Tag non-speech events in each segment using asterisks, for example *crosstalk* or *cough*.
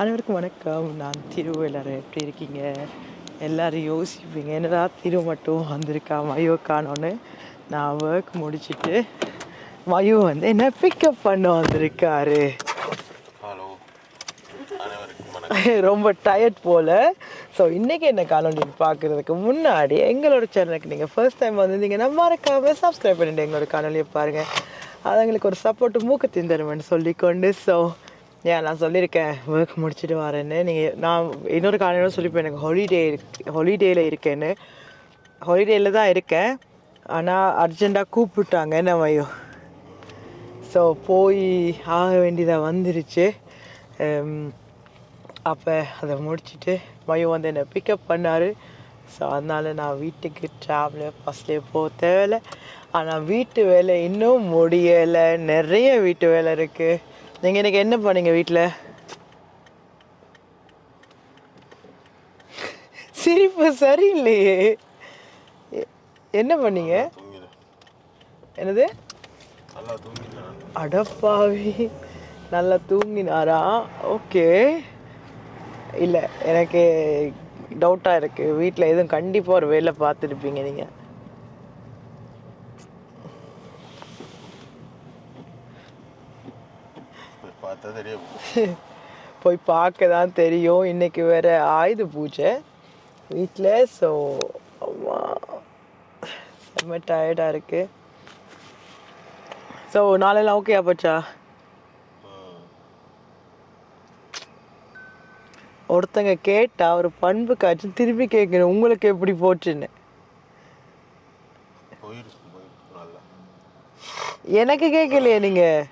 அனைவருக்கும் வணக்கம். நான் திரு எல்லாரும் எப்படி இருக்கீங்க? எல்லாரும் யோசிப்பீங்க. என்னடா திரு மட்டும் வந்திருக்கா? மயோ காணோன்னு. நான் ஒர்க் முடிச்சிட்டு மயோ வந்து என்ன பிக்கப் பண்ண வந்திருக்காரு? *laughs* ரொம்ப டயர்ட் போல். ஸோ இன்றைக்கி என்ன காணொலி பார்க்குறதுக்கு முன்னாடி எங்களோட சேனலுக்கு நீங்கள் ஃபர்ஸ்ட் டைம் வந்திருந்தீங்கன்னா மறக்காம சப்ஸ்கிரைப் பண்ணிட்டு எங்களோட காணொலியை பாருங்கள் அது எங்களுக்கு ஒரு சப்போர்ட் மூக்கத்தின் தருமென்னு சொல்லிக்கொண்டு ஸோ ஏன் நான் சொல்லியிருக்கேன். ஒர்க் முடிச்சுட்டு வரேன்னு. நீங்கள் நான் இன்னொரு காரணம் சொல்லிப்பேன். எனக்கு ஹாலிடே ஹாலிடேயில் இருக்கேன்னு. ஹாலிடேயில் தான் இருக்கேன். ஆனால் அர்ஜெண்ட்டாக கூப்பிட்டாங்க. என்ன மையோ ஸோ போய் ஆக வேண்டியதாக வந்துருச்சு. Um, அப்போ அதை முடிச்சுட்டு மையம் வந்து என்னை பிக்கப் பண்ணார். ஸோ அதனால் நான் வீட்டுக்கு ட்ராவலர் ஃபஸ்ட்லேயே போக தேவையில்லை. ஆனால் வீட்டு வேலை இன்னும் முடியலை. நிறைய வீட்டு வேலை இருக்குது நீங்கள் எனக்கு என்ன பண்ணீங்க வீட்டில் சிரிப்பு சரியில்லையே. என்ன பண்ணீங்க? என்னது? அடப்பாவி. நல்லா தூங்கினாரா? ஓகே. இல்லை எனக்கு டவுட்டாக இருக்குது வீட்டில் எதுவும் கண்டிப்பாக ஒரு வேலை பார்த்துருப்பீங்க நீங்கள் போய் பார்த்தா தெரியும். *laughs* போய் பார்க்க தான் தெரியும். இன்னைக்கு வேற ஆயுத பூஜை. வீட்டில் ஸோ செம்ம டயர்டாக இருக்கு. ஸோ நாளெல்லாம் ஓகே ஆப்பச்சா ஒருத்தங்க கேட்டா ஒரு பண்புக்காச்சும் திருப்பி கேட்கணும். உங்களுக்கு எப்படி போச்சுன்னு. எனக்கு கேட்கலையே நீங்கள்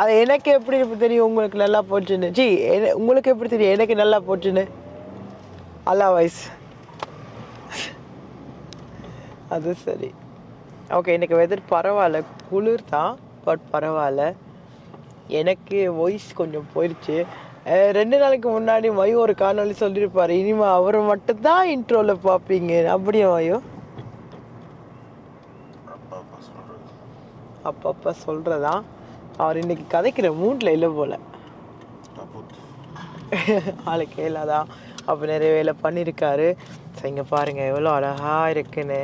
அது எனக்கு எப்படி தெரியும் உங்களுக்கு நல்லா போச்சுன்னு? ஜி உங்களுக்கு எப்படி தெரியும்? எனக்கு நல்லா போச்சுன்னு? அல்லா வாய்ஸ் அது சரி. ஓகே இன்னைக்கு வெதர் பரவாயில்ல. குளிர் தான் பட் பரவாயில்ல. எனக்கு வாய்ஸ் கொஞ்சம் போயிடுச்சு ரெண்டு நாளைக்கு முன்னாடி மயோ ஒரு காணொலி சொல்லியிருப்பாரு இனிமே அவரை மட்டும்தான் இன்ட்ரோவில் பார்ப்பீங்க அப்படியே மயோ அப்பா அப்பா சொல்கிறது அப்பப்போ சொல்கிறதா அவர் இன்னைக்கு கதைக்கிற மூட்டில் இல்லை போல். ஆளு கேளாதான் அப்போ நிறைய வேலை பண்ணியிருக்காரு ஸோ இங்கே பாருங்கள் எவ்வளோ அழகாக இருக்குன்னு.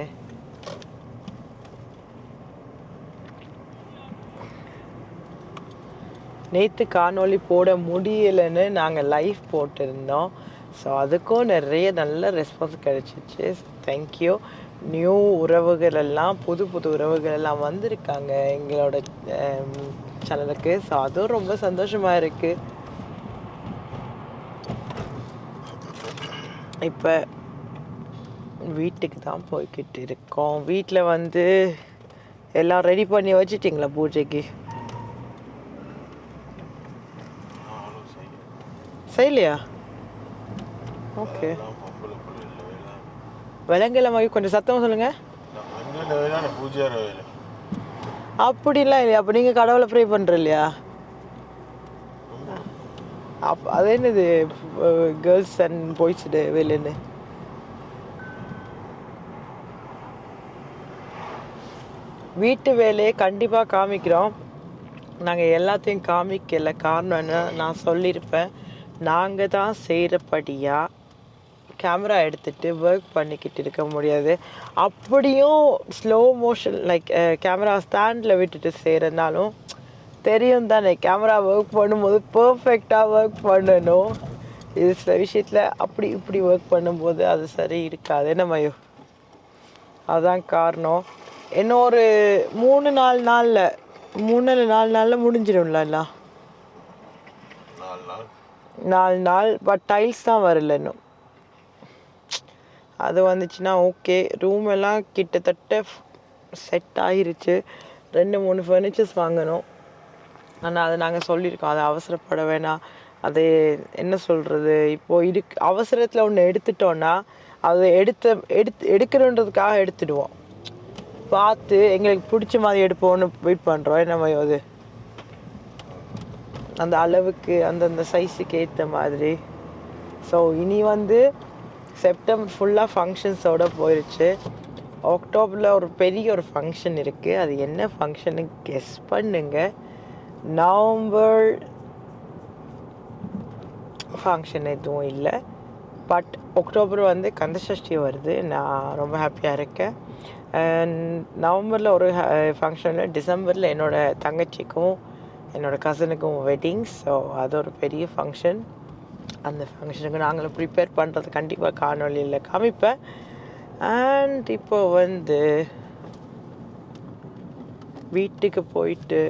நேற்று காணொளி போட முடியலைன்னு நாங்கள் லைவ் போட்டிருந்தோம். ஸோ அதுக்கும் நிறைய நல்ல ரெஸ்பான்ஸ் கிடைச்சிச்சு. தேங்க்யூ நியூ உறவுகள் எல்லாம் புது புது உறவுகள் எல்லாம் வந்திருக்காங்க. எங்களோட சேனலுக்கு ஸோ அதுவும் ரொம்ப சந்தோஷமாக இருக்குது இப்போ வீட்டுக்கு தான் போய்கிட்டு இருக்கோம். வீட்டில் வந்து எல்லாம் ரெடி பண்ணி வச்சுட்டிங்களா பூஜைக்கு? செய்யலையா? ஓகே எல்லாம் பொம்பளை பிள்ளைல வேலை விலங்குல மகி கொஞ்சம் சத்தமாக சொல்லுங்கள் அப்படிலாம் இல்லையா? அப்போ நீங்கள் கடவுளை ப்ரே பண்ணுற இல்லையா அப் அது என்னது? கேர்ள்ஸ் அண்ட் பாய்ஸ் வேலைன்னு வீட்டு வேலையை கண்டிப்பாக காமிக்கிறோம். நாங்கள் எல்லாத்தையும் காமிக்கல. காரணம் என்ன? நான் சொல்லியிருப்பேன். நாங்கள் தான் செய்கிறபடியாக கேமரா எடுத்துகிட்டு ஒர்க் பண்ணிக்கிட்டு இருக்க முடியாது. அப்படியும் ஸ்லோ மோஷன் லைக் கேமரா ஸ்டாண்டில் விட்டுட்டு செய்கிறதுனாலும் தெரியும் தானே கேமரா ஒர்க் பண்ணும்போது பர்ஃபெக்டாக ஒர்க் பண்ணணும். இது சில விஷயத்தில் அப்படி இப்படி ஒர்க் பண்ணும்போது அது சரி இருக்காது. மயோ? அதான் காரணம். இன்னும் ஒரு மூணு நாலு நாளில் மூணு நாலு நாளில் முடிஞ்சிடும்ல நாலு நாள். நாலு நாள் பட் டைல்ஸ் தான் வரல இன்னும். அது வந்துச்சுன்னா ஓகே. ரூம் எல்லாம் கிட்டத்தட்ட செட் ஆயிருச்சு. ரெண்டு மூணு ஃபர்னிச்சர்ஸ் வாங்கணும். ஆனால் அதை நாங்கள் சொல்லியிருக்கோம். அதை அவசரப்பட வேணாம். அது என்ன சொல்கிறது இப்போது இருக்கு அவசரத்தில் ஒன்று எடுத்துட்டோன்னா அதை எடுத்த எடுத்து எடுக்கணுன்றதுக்காக எடுத்துடுவோம். பார்த்து எங்களுக்கு பிடிச்ச மாதிரி எடுப்போம்னு வெயிட் பண்ணுறோம் என்ன அது? அந்த அளவுக்கு அந்தந்த சைஸுக்கு ஏற்ற மாதிரி. ஸோ இனி வந்து செப்டம்பர் ஃபுல்லாக ஃபங்க்ஷன்ஸோட போயிடுச்சு அக்டோபரில் ஒரு பெரிய ஒரு ஃபங்க்ஷன் இருக்குது அது என்ன ஃபங்க்ஷனு கெஸ் பண்ணுங்க. நவம்பர் ஃபங்க்ஷன் எதுவும் இல்லை. பட் அக்டோபர் வந்து கந்தசஷ்டி வருது. நான் ரொம்ப ஹாப்பியாக இருக்கேன். நவம்பரில் ஒரு ஃபங்க்ஷனில் டிசம்பரில் என்னோடய தங்கச்சிக்கும் என்னோடய கசனுக்கும் வெட்டிங் ஸோ அது ஒரு பெரிய ஃபங்க்ஷன் அந்த ஃபங்க்ஷனுக்கு நாங்களும் ப்ரிப்பேர் பண்ணுறது கண்டிப்பாக காணொலியில் காமிப்பேன். அண்ட் இப்போ வந்து வீட்டுக்கு போயிட்டு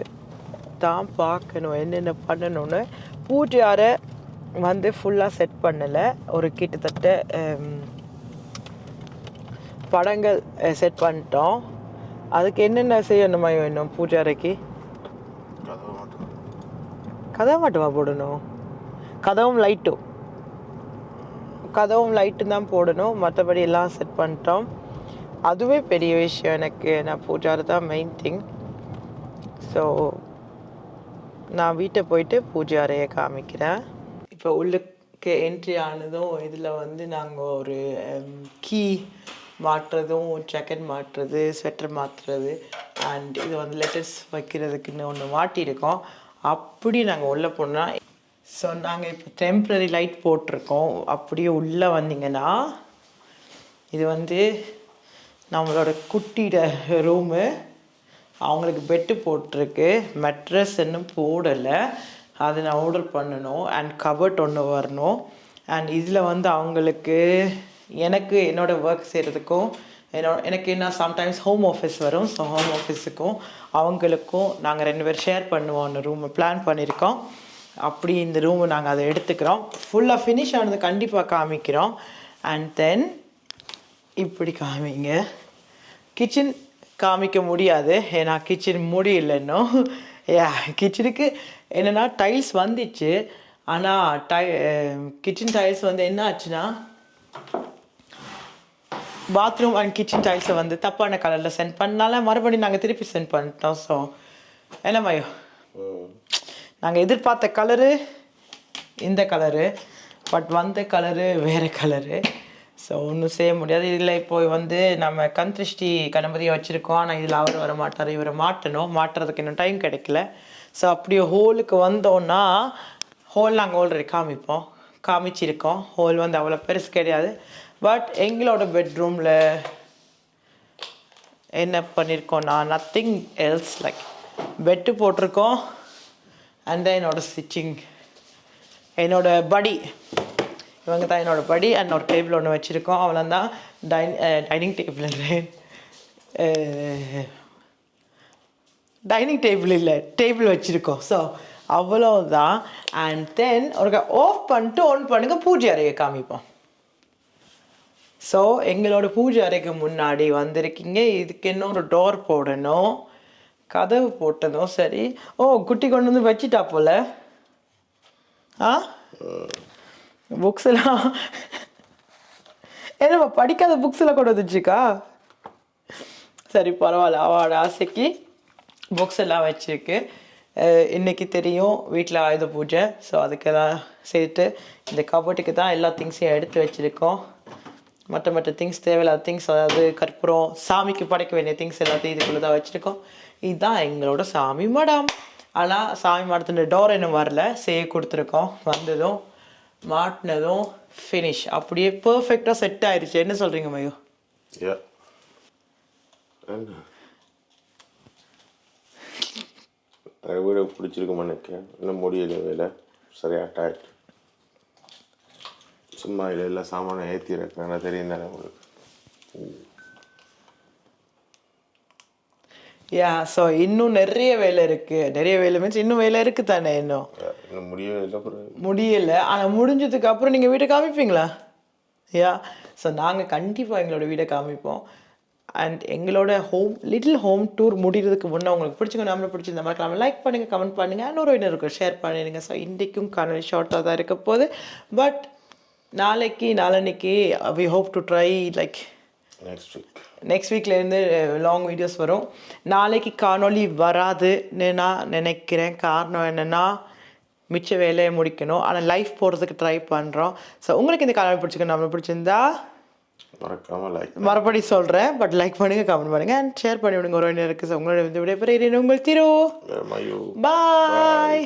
தான் பார்க்கணும் என்னென்ன பண்ணணும்னு. பூஜை அறை வந்து ஃபுல்லாக செட் பண்ணலை. ஒரு கிட்டத்தட்ட படங்கள் செட் பண்ணிட்டோம். அதுக்கு என்னென்ன செய்யணுமா இன்னும் பூஜை அறைக்கு கதவு மட்டுமா போடணும்? கதவும் லைட்டும் கதவும் லைட்டும் தான் போடணும். மற்றபடி எல்லாம் செட் பண்ணிட்டோம். அதுவே பெரிய விஷயம் எனக்கு. நான் பூஜாரி தான் மெயின் திங் ஸோ நான் வீட்டை போயிட்டு பூஜை அறையை காமிக்கிறேன். இப்போ உள்ளுக்கு என்ட்ரி ஆனதும் இதில் வந்து நாங்கள் ஒரு um, கீ மாட்டுறதும் ஜக்கெட் மாட்டுறது ஸ்வெட்டர் மாற்றுறது அண்ட் இது வந்து லெட்டர்ஸ் வைக்கிறதுக்குன்னு ஒன்று மாட்டியிருக்கோம். அப்படி நாங்கள் உள்ளே போனால் ஸோ நாங்கள் இப்போ டெம்ப்ரரி லைட் போட்டிருக்கோம். அப்படியே உள்ளே வந்தீங்கன்னா இது வந்து நம்மளோட குட்டியோட ரூமு அவங்களுக்கு பெட்டு போட்டிருக்கு. மெட்ரஸ் இன்னும் போடலை. அதை நான் ஆர்டர் பண்ணணும். அண்ட் கபர்ட் ஒன்று வரணும். அண்ட் இதில் வந்து அவங்களுக்கு எனக்கு என்னோடய ஒர்க் செய்கிறதுக்கும் என்னோட எனக்கு என்ன சம்டைம்ஸ் ஹோம் ஆஃபீஸ் வரும். ஸோ ஹோம் ஆஃபீஸுக்கும் அவங்களுக்கும் நாங்கள் ரெண்டு பேரும் ஷேர் பண்ணுவோம். அந்த ரூமை பிளான் பண்ணியிருக்கோம். அப்படி இந்த ரூமை நாங்கள் அதை எடுத்துக்கிறோம். ஃபுல்லாக ஃபினிஷ் ஆனது கண்டிப்பாக காமிக்கிறோம். அண்ட் தென் இப்படி காமிங்க. கிச்சன் காமிக்க முடியாது. ஏன்னா கிச்சன் முடியல இன்னும். யா கிச்சனுக்கு என்னென்னா டைல்ஸ் வந்துச்சு. ஆனால் டை கிச்சன் டைல்ஸ் வந்து என்ன ஆச்சுன்னா பாத்ரூம் அண்ட் கிச்சன் டைல்ஸை வந்து தப்பான கலரில் சென்ட் பண்ணனால மறுபடியும் நாங்கள் திருப்பி சென்ட் பண்ணிட்டோம். ஸோ என்ன மயோ? நாங்கள் எதிர்பார்த்த கலரு இந்த கலரு பட் வந்த கலரு வேறு கலரு ஸோ ஒன்றும் செய்ய முடியாது. இதில் இப்போ வந்து நம்ம கந்திருஷ்டி கணபதியை வச்சுருக்கோம். ஆனால் இதில் அவர் வர மாட்டார் இவரை மாட்டணும். மாட்டுறதுக்கு இன்னும் டைம் கிடைக்கல. ஸோ அப்படியே ஹோலுக்கு வந்தோன்னா ஹோல் நாங்கள் ஆல்ரெடி காமிப்போம். காமிச்சிருக்கோம். ஹோல் வந்து அவ்வளோ பெருசு கிடையாது. பட் எங்களோட பெட்ரூமில் என்ன பண்ணியிருக்கோம்னா நத்திங் எல்ஸ் லைக் பெட்டு போட்டிருக்கோம். அண்ட் என்னோடய ஸ்டிச்சிங் என்னோடய படி இவங்க தான் என்னோடய படி அண்ட் ஒரு டேபிள் ஒன்று வச்சுருக்கோம். அவ்வளோதான் dine dining table dining table இல்லை. டேபிள் வச்சுருக்கோம். ஸோ அவ்வளோதான் அண்ட் தென் ஒரு ஆஃப் பண்ணிட்டு ஆன் பண்ணுங்கள் பூஜை அறையை காமிப்போம். ஸோ எங்களோட பூஜை அறைக்கு முன்னாடி வந்திருக்கீங்க. இதுக்கு இன்னொரு டோர் போடணும். கதவு போட்டதும் சரி. ஓ குட்டி கொண்டு வந்து வச்சிட்டா போல. ஆ? புக்ஸ் எல்லாம். என்னப்பா படிக்காத புக்ஸ் எல்லாம் கொண்டு வந்துச்சுக்கா சரி பரவாயில்ல. அவளோட ஆசைக்கு புக்ஸ் எல்லாம் வச்சிருக்கு. இன்றைக்கி இன்னைக்கு தெரியும். வீட்டில் ஆயுத பூஜை. ஸோ அதுக்கெல்லாம் சேர்த்து இந்த கபோர்ட்டுக்கு தான் எல்லா திங்ஸையும் எடுத்து வச்சுருக்கோம். மற்ற மற்ற திங்ஸ் தேவையில்லாத திங்ஸ் அதாவது கற்பூரம் சாமிக்கு படைக்க வேண்டிய திங்ஸ் எல்லாத்தையும் இதுக்குள்ளே தான் வச்சுருக்கோம். இதுதான் எங்களோட சாமி மடம். ஆனால் சாமி மடத்தின் டோர் இன்னும் வரல. செய்ய கொடுத்துருக்கோம். வந்ததும் மாட்டினதும் ஃபினிஷ் அப்படியே பர்ஃபெக்டாக செட் ஆயிடுச்சு என்ன சொல்கிறீங்க மயோ? யா என்ன? எனக்கு? இன்னும் முடியல வேலை. சரியா டயர்ட் சும்மா இல்லை எல்லா சாமானும் ஏற்றி இருக்கிறேன் தெரியும் தானே உங்களுக்கு? யா ஸோ இன்னும் நிறைய வேலை இருக்குது நிறைய வேலை மீன்ஸ் இன்னும் வேலை இருக்குது தானே இன்னும் அப்புறம் முடியல. ஆனால் முடிஞ்சதுக்கு அப்புறம் நீங்கள் வீட்டை காமிப்பீங்களா? யா ஸோ நாங்கள் கண்டிப்பாக எங்களோட வீடை காமிப்போம். அண்ட் எங்களோட ஹோம் லிட்டில் ஹோம் டூர் முடிகிறதுக்கு முன்னே உங்களுக்கு பிடிச்சிங்க நம்மளை பிடிச்சிருந்த மாதிரி லைக் பண்ணுங்கள் கமெண்ட் பண்ணுங்கள் இன்னொரு இன்னொரு ஷேர் பண்ணிடுங்க. ஸோ இன்றைக்கும் காணொலி ஷார்ட்டாக தான் இருக்க போகுது. பட் நாளைக்கு நாளன்னைக்கு we hope to try like next week next வீக்லேருந்து long videos வரும். நாளைக்கு காணொளி வராதுன்னு நான் நினைக்கிறேன். காரணம் என்னென்னா மிச்ச வேலையை முடிக்கணும். ஆனால் லைஃப் போடுறதுக்கு ட்ரை பண்ணுறோம் ஸோ உங்களுக்கு இந்த காணொளி பிடிச்சிக்க நம்மளுக்கு பிடிச்சிருந்தா மறக்காம லைக் மறுபடி சொல்கிறேன் பட் லைக் பண்ணுங்கள் கமெண்ட் பண்ணுங்கள் அண்ட் ஷேர் பண்ணி விடுங்க ஒரு இருக்குது ஸோ உங்களோட விடைபெறுகிறேன். உங்கள் திரு. பாய்